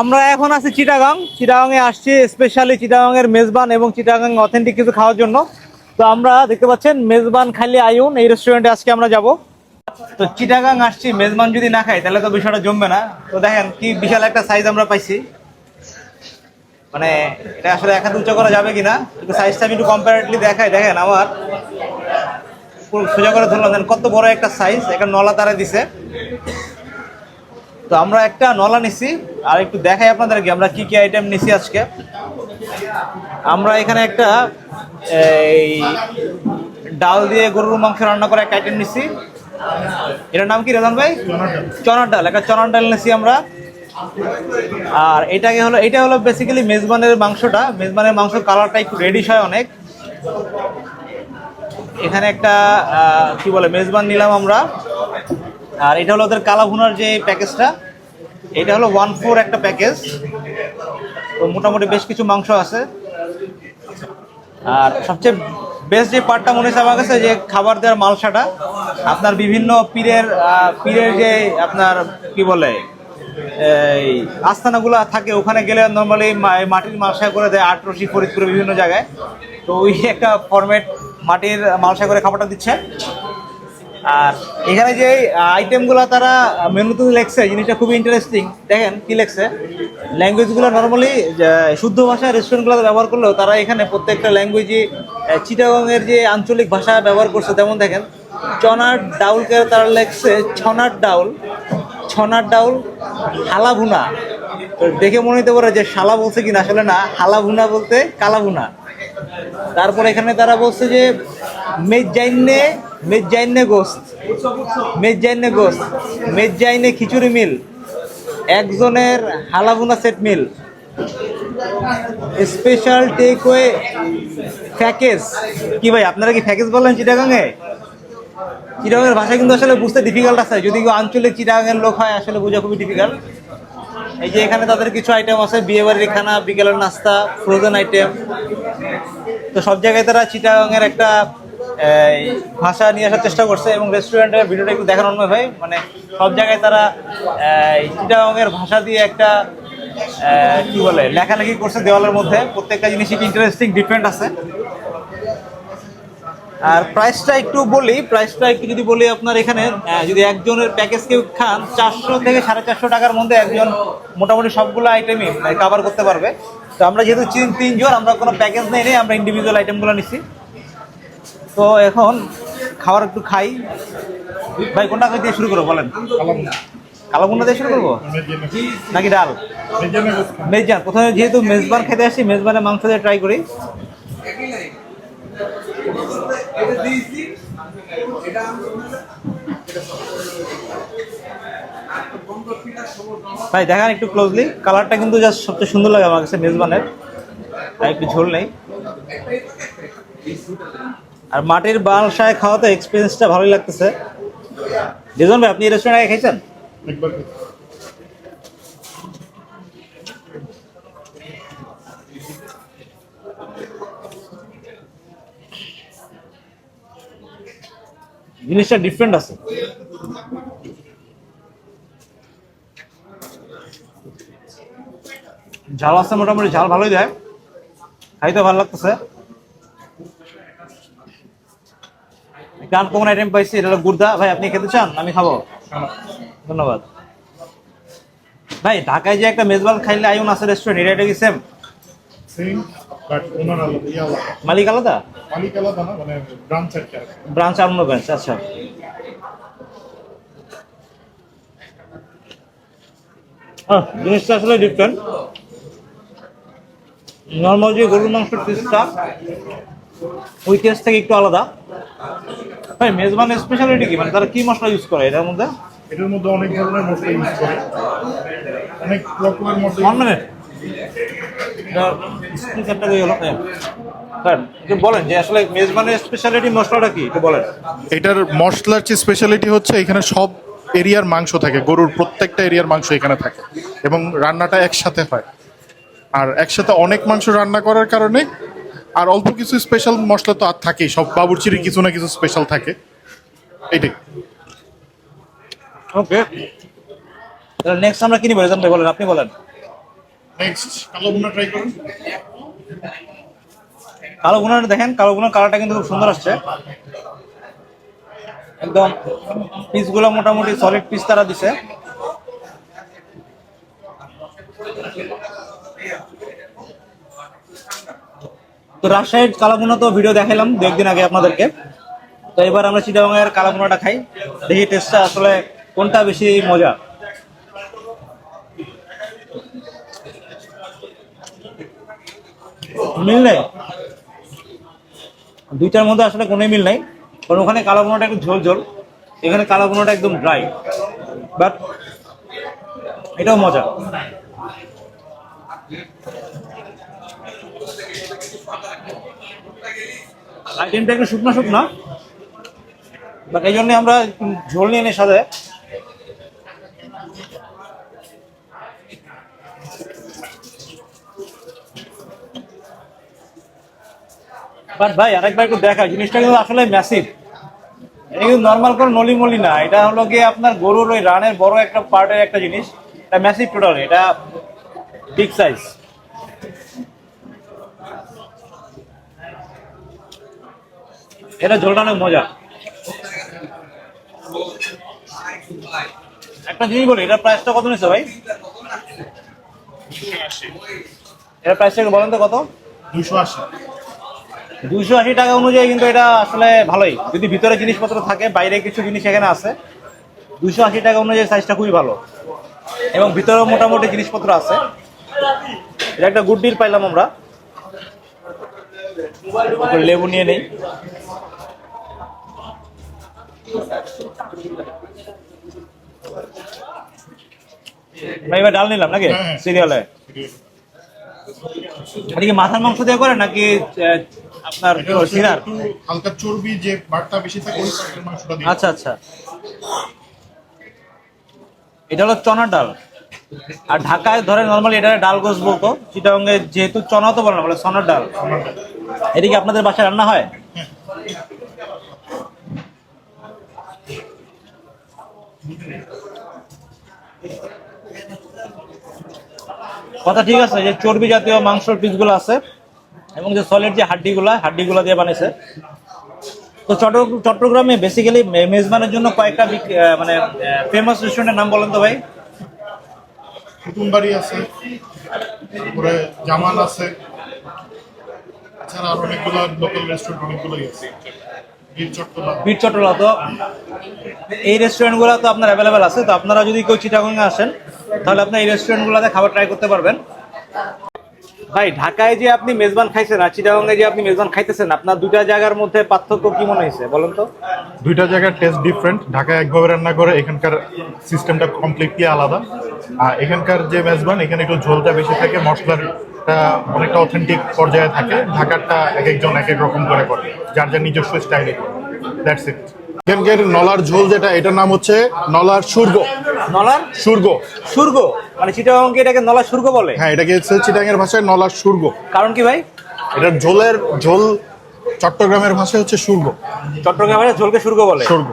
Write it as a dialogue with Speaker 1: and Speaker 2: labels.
Speaker 1: আমরা এখন আছি চিটাগাং। চিটাগাংয়ে আসছি স্পেশালি চিটাগাংয়ের মেজবান এবং চিটাগাং অথেন্টিক কিছু খাওয়ার জন্য। তো আমরা দেখতে পাচ্ছেন মেজবান খালি আয়ুন এই রেস্টুরেন্টে আজকে আমরা যাব। তো চিটাগাং আসছি, মেজবান যদি না খাই তাহলে তো বিষয়টা জমবে না। তো দেখেন কি বিশাল একটা সাইজ আমরা পাইছি। মানে এটা আসলে এক হাত করা যাবে কিনা একটু সাইজটা আমি একটু কম্পারেটলি দেখাই। দেখেন আমার। সোজা করে ধরলাম কত বড় একটা সাইজ একটা নলা তারা দিছে। তো আমরা একটা নলা নিছি, আর একটু দেখাই আপনাদেরকে আমরা কি কি আইটেম নিছি আজকে। আমরা এখানে একটা, এই, ডাল দিয়ে গরুর মাংস রান্না করে একটা আইটেম নিছি। এটার নাম কি রেজান ভাই? চনার ডাল, একটা চনার ডাল নিছি আমরা। আর এটাকে হলো, এটা হলো বেসিক্যালি মেজবানের মাংসটা। মেজবানের মাংস কালারটা একটু রেডিশ হয় অনেক। এখানে একটা কি বলে, মেজবান নিলাম আমরা। আর এটা হলো ওদের কালা ভুনার যে প্যাকেজটা। এটা হলো ওয়ান ফোর একটা প্যাকেজ। তো মোটামুটি বেশ কিছু মাংস আছে। আর সবচেয়ে বেস্ট যে পার্টটা মনে হচ্ছে আমার কাছে, যে খাবার দেওয়ার মালসাটা, আপনার বিভিন্ন পীরের পীরের যে আপনার কি বলে, এই আস্তানাগুলো থাকে, ওখানে গেলে নর্মালি মাটির মালসা করে দেয় আটরশি ফরিদপুরে বিভিন্ন জায়গায়। তো ওই একটা ফরম্যাট মাটির মালসা করে খাবারটা দিচ্ছে। আর এখানে যে আইটেমগুলো তারা মেনুতে লেখছে, জিনিসটা খুবই ইন্টারেস্টিং দেখেন কি লেখছে? ল্যাঙ্গুয়েজগুলো নর্মালি শুদ্ধ ভাষা রেস্টুরেন্টগুলোতে ব্যবহার করলেও তারা এখানে প্রত্যেকটা ল্যাঙ্গুয়েজে চিটাগংয়ের যে আঞ্চলিক ভাষা ব্যবহার করছে, তেমন দেখেন। চনার ডাউলকে তারা লেখছে ছনার ডাউল ছনার ডাউল হালা ভুনা দেখে মনে হতে পারে যে শালা বলছে কিনা, আসলে না হালা ভুনা বলতে কালা ভুনা তারপর এখানে তারা বলছে যে মেজাইনে মেজাইনে গোস্ত। মেজাইনে গোস্ত। মেজাইনে খিচুড়ি মিল। একজনের হালাভুনা set meal. Special takeaway package. কি ভাই, আপনারা কি প্যাকেজ বললেন চিটাগাঙে? চিটাগাঙের ভাষা কিন্তু আসলে বুঝতে ডিফিকাল্ট আছে। যদি কেউ আঞ্চলিক চিটাগাঙের লোক হয়, আসলে বোঝা খুবই ডিফিকাল্ট এই যে এখানে তাদের কিছু আইটেম আছে বিয়ে বাড়ির খানা, বিকেলের নাস্তা ফ্রোজেন আইটেম তো সব জায়গায় তারা চিটাগাংয়ের একটা ভাষা নিয়ে আসার চেষ্টা করছে এবং রেস্টুরেন্টের ভিডিওটা একটু দেখানো অন্য ভাই মানে সব জায়গায় তারা চিটাগাংয়ের ভাষা দিয়ে একটা কি বলে, লেখালেখি করছে দেওয়ালের মধ্যে। প্রত্যেকটা জিনিসই ইন্টারেস্টিং ডিফারেন্ট আছে। আর প্রাইসটা একটু বলি প্রাইসটা একটু যদি বলি আপনার এখানে যদি একজনের প্যাকেজ কেউ খান, চারশো থেকে সাড়ে চারশো টাকার মধ্যে একজন মোটামুটি সবগুলো আইটেমই কাভার করতে পারবে। তো আমরা যেহেতু তিন- তিনজন, আমরা কোনো প্যাকেজ নেই নেই, আমরা ইন্ডিভিজুয়াল আইটেমগুলো নিছি। তো এখন খাবার একটু খাই। ভাই, কোনটা দিয়ে শুরু করব বলেন। কালো কোনটা দিয়ে শুরু করব? নাকি ডাল? মেজবান প্রথমে যেহেতু মেজবান খেতে আসি মেজবানের মাংস দিয়ে ট্রাই করি। ভাই, দেখেন একটু ক্লোজলি কালারটা কিন্তু জাস্ট সবচেয়ে সুন্দর লাগে আমার কাছে, মেজবানের। একটু ঝোল নেই। আর মাটির বালসায় খাওয়াতে এক্সপিরিয়েন্সটা ভালোই লাগতেছে। রিজন ভাই আপনি রেস্টুরেন্ট আগে খেয়েছেন? জিনিসটা ডিফারেন্ট আছে। ঝাল আছে মোটামুটি ঝাল ভালোই দেয়। খাইতে ভালো লাগতেছে। কোন আইটেম পাইছি এটা হলো গুর্দা। ভাই আপনি খেতে চান? আমি খাব। ধন্যবাদ। ভাই ঢাকায় যে একটা মেজবান খাইলে আইন আছে রেস্টুরেন্ট এটা কি সেম মালিক আলাদা?
Speaker 2: মালিক আলাদা না মানে ব্রাঞ্চ আর।
Speaker 1: ব্রাঞ্চ অন্য ব্রাঞ্চ আচ্ছা। জিনিসটা আসলে ডিফারেন্ট নর্মাল যে গরুর মাংসের টেস্টটা ওই টেস্ট থেকে একটু আলাদা। ভাই মেজবানের স্পেশালিটি কি? মানে তারা কি মশলা ইউজ করে এটার মধ্যে?
Speaker 2: এটার মধ্যে অনেক ধরনের মশলা ইউজ করে। অনেক রকমের মশলা
Speaker 1: ওয়ান মিনিট স্পিকারটা দিয়ে হ্যাঁ। স্যার একটু বলেন যে আসলে মেজবানের স্পেশালিটি মশলাটা কি? একটু বলেন।
Speaker 2: এটার মশলার যে স্পেশালিটি হচ্ছে এখানে সব এরিয়ার মাংস থাকে। গরুর প্রত্যেকটা এরিয়ার মাংস এখানে থাকে। এবং রান্নাটা একসাথে হয়। আর একসাথে অনেক মাংস রান্না করার কারণে আর অল্প কিছু স্পেশাল মশলা তো আর থাকেই সব বাবুর্চিরই কিছু না কিছু স্পেশাল থাকে। এইটাই।
Speaker 1: ওকে তাহলে নেক্সট আমরা কি নিব? রেজান ভাই বলেন আপনি বলেন।
Speaker 2: নেক্সট কালো ভুনা ট্রাই করুন।
Speaker 1: কালো গুনার দেখেন কালো গুনার কালারটা কিন্তু খুব সুন্দর আসছে। একদম পিসগুলো মোটামুটি সলিড পিস তারা দিছে। তো রাজশাহীর কালাগুনা তো ভিডিও দেখালাম দু একদিন আগে আপনাদেরকে। তো এবার আমরা চিটাগাংয়ের কালাগুনাটা খাই। দেখি টেস্টটা আসলে কোনটা বেশি মজা। মিল নেই? দুইটার মধ্যে আসলে কোনোই মিল নাই। কারণ ওখানে কালো বোনাটা একটু ঝোল ঝোল। এখানে কালো বোনাটা একদম ড্রাই বাট এটাও মজা। আইটেমটা একটু শুকনো শুকনো। বাট এই জন্য আমরা ঝোল নিয়ে নিই সাথে। বাট ভাই, আরেকবার একটু দেখা জিনিসটা কিন্তু আসলে ম্যাসিভ এটা কিন্তু নর্মাল কোনো নলি মলি না, এটা হলো গিয়ে আপনার গরুর ওই রানের বড় একটা পার্টের একটা জিনিস। এটা ম্যাসিভ টোটাল এটা বিগ সাইজ এটা ঝোলটা অনেক মজা। একটা জিনিস বলি, এটার প্রাইসটা কত নিচ্ছে ভাই? এটার প্রাইসটা বলেন তো কত?
Speaker 2: দুশো আশি
Speaker 1: দুশো আশি টাকা অনুযায়ী কিন্তু এটা আসলে ভালোই। যদি ভিতরে জিনিসপত্র থাকে, বাইরে কিছু জিনিস এখানে আছে দুশো আশি টাকা অনুযায়ী সাইজটা খুবই ভালো। এবং ভিতরেও মোটামুটি জিনিসপত্র আছে। এটা একটা গুড ডিল পাইলাম আমরা। লেবু নিয়ে নেই। এবার ডাল নিলাম নাকি?
Speaker 2: হ্যাঁ।
Speaker 1: সিরিয়ালে? এটা কি মাথার মাংস দিয়ে করে নাকি আপনার সিনার
Speaker 2: হালকা চর্বি যে বারটা বেশি থাকে ওই পার্টের মাংসটা দিয়ে।
Speaker 1: আচ্ছা আচ্ছা। এটা হলো চনা ডাল। আর ঢাকায় ধরে নর্মালি এটা ডাল গোস বলতো চিটাঙ্গে যেহেতু চনা তো বলে না বলে সনার ডাল। এটা কি আপনাদের বাসায় রান্না হয়। কথা ঠিক আছে, যে চর্বি জাতীয় মাংসের পিসগুলো আছে এবং যে সলিড যে হাড্ডিগুলা হাড্ডিগুলা দিয়ে বানিয়েছে। তো চট্ট- চট্টগ্রামে বেসিক্যালি মেজবানের জন্য কয়েকটা মানে ফেমাস রেস্টুরেন্টের নাম বলেন তো ভাই?
Speaker 2: কুটুমবাড়ি আছে, তারপরে জামান আছে, এছাড়া আর অনেকগুলো লোকাল রেস্টুরেন্ট অনেকগুলোই আছে।
Speaker 1: বীর চট্টলা তো এই রেস্টুরেন্টগুলো তো আপনার অ্যাভেলেবেল আছে তো আপনারা যদি কেউ চিটাগঙ্গে আসেন তাহলে আপনি এই রেস্টুরেন্টগুলোতে খাবার ট্রাই করতে পারবেন। ভাই ঢাকায় যে আপনি মেজবান খাইছেন আর চিটাগঙ্গে যে আপনি মেজবান খাইতেছেন আপনার দুটা জায়গার মধ্যে পার্থক্য কি মনে হয়েছে? বলেন তো।
Speaker 2: দুইটা জায়গার টেস্ট ডিফারেন্ট ঢাকায় একভাবে রান্না করে এখানকার সিস্টেমটা কমপ্লিটলি আলাদা। আর এখানকার যে মেজবান এখানে একটু ঝোলটা বেশি থাকে মশলারটা অনেকটা অথেন্টিক পর্যায়ে থাকে। ঢাকারটা এক একজন এক এক রকম করে করে যার যার নিজস্ব স্টাইলে দ্যাটস ইট এখানকার নলার ঝোল যেটা এটার নাম হচ্ছে নলার সুর্গ
Speaker 1: নলার
Speaker 2: সুর্গ
Speaker 1: সুর্গ মানে চিটাগঙ্গে এটাকে নলা সুর্গ বলে?
Speaker 2: হ্যাঁ এটাকে হচ্ছে চিটাঙের ভাষায় নলার সুর্গ
Speaker 1: কারণ কি ভাই?
Speaker 2: এটার ঝোলের ঝোল চট্টগ্রামের ভাষায় হচ্ছে সুর্গ
Speaker 1: চট্টগ্রামের ঝোলকে সুর্গ বলে।
Speaker 2: সুর্গ